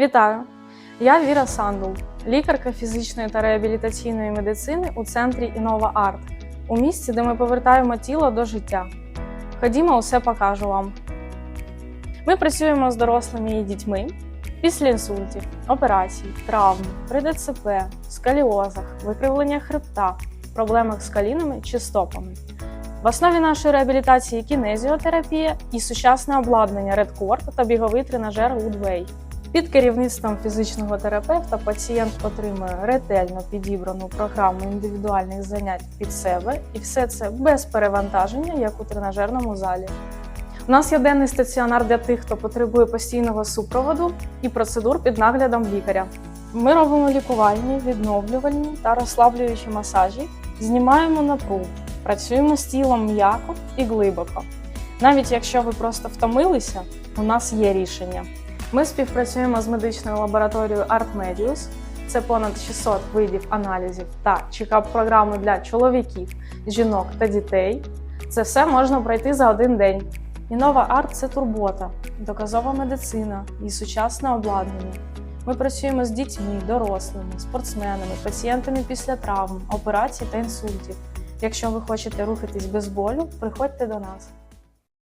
Вітаю! Я Віра Сандул, лікарка фізичної та реабілітаційної медицини у центрі Інова Арт, у місці, де ми повертаємо тіло до життя. Ходімо, усе покажу вам. Ми працюємо з дорослими і дітьми після інсультів, операцій, травм, при ДЦП, сколіозах, викривленнях хребта, проблемах з колінами чи стопами. В основі нашої реабілітації кінезіотерапія і сучасне обладнання Redcord та біговий тренажер Woodway. Під керівництвом фізичного терапевта пацієнт отримує ретельно підібрану програму індивідуальних занять під себе, і все це без перевантаження, як у тренажерному залі. У нас є денний стаціонар для тих, хто потребує постійного супроводу і процедур під наглядом лікаря. Ми робимо лікувальні, відновлювальні та розслаблюючі масажі, знімаємо напругу, працюємо з тілом м'яко і глибоко. Навіть якщо ви просто втомилися, у нас є рішення. Ми співпрацюємо з медичною лабораторією ArtMedius. Це понад 600 видів аналізів та чекап-програми для чоловіків, жінок та дітей. Це все можна пройти за один день. Інова арт це турбота, доказова медицина і сучасне обладнання. Ми працюємо з дітьми, дорослими, спортсменами, пацієнтами після травм, операцій та інсультів. Якщо ви хочете рухатись без болю, приходьте до нас.